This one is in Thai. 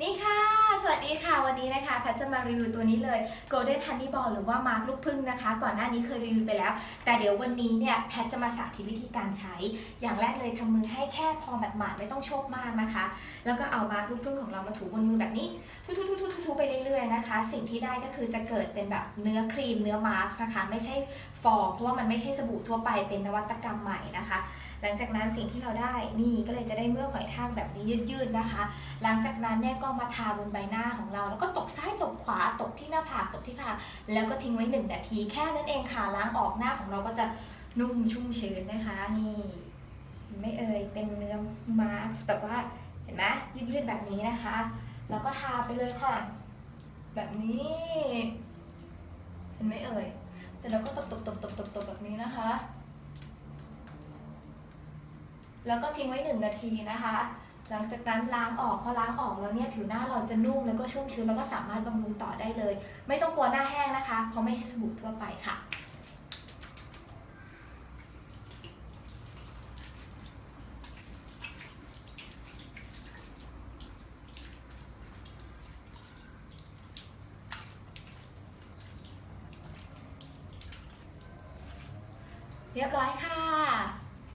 นี่ค่ะ สวัสดีค่ะ วันนี้นะคะแพทจะมารีวิวตัวนี้เลย Golden Honey Ball หรือว่ามาร์กลูกพึ่งนะคะ ก่อนหน้านี้เคยรีวิวไปแล้ว แต่เดี๋ยววันนี้เนี่ยแพทจะมาสาธิตวิธีการใช้ อย่างแรกเลยทำมือให้แค่พอหมาดๆไม่ต้องโชคมากนะคะ แล้วก็เอามาร์กลูกพึ่งของเรามาถูบนมือแบบนี้ทุๆๆๆไปเรื่อยๆนะคะ สิ่งที่ได้ก็คือจะเกิดเป็นแบบเนื้อครีมเนื้อมาร์กนะคะ ไม่ใช่ฟองเพราะว่ามันไม่ใช่สบู่ทั่วไปเป็นนวัตกรรมใหม่นะคะหลังจากนั้นสิ่งที่เราได้นี่ก็เลยจะได้เมื่อกหอยทากแบบนี้ยืดๆนะคะ หลังจากนั้นเนี่ยก็มาทาบนใบหน้าของเรา แล้วก็ตบซ้ายตบขวาตบที่หน้าผากตบที่คางแล้วก็ทิ้งไว้หนึ่งนาทีแค่นั้นเองค่ะล้างออกหน้าของเราก็จะนุ่มชุ่มชื้นนะคะ นี่ไม่เอ่ยเป็นเนื้อมาสแบบว่าเห็นไหมยืดๆแบบนี้นะคะ แล้วก็ทาไปเลยค่ะ แบบนี้เห็นไหมเอ่ยเสร็จแล้วก็ตบตบตบตบตบตบแบบนี้นะคะ แล้วก็ทิ้งไว้หนึ่งนาทีนะคะ หลังจากนั้นล้างออกพอล้างออกแล้วเนี่ยผิวหน้าเราจะนุ่มแล้วก็ชุ่มชื้นแล้วก็สามารถบำรุงต่อได้เลย ไม่ต้องกลัวหน้าแห้งนะคะ เพราะไม่ใช่สบู่ทั่วไปค่ะเรียบร้อยค่ะ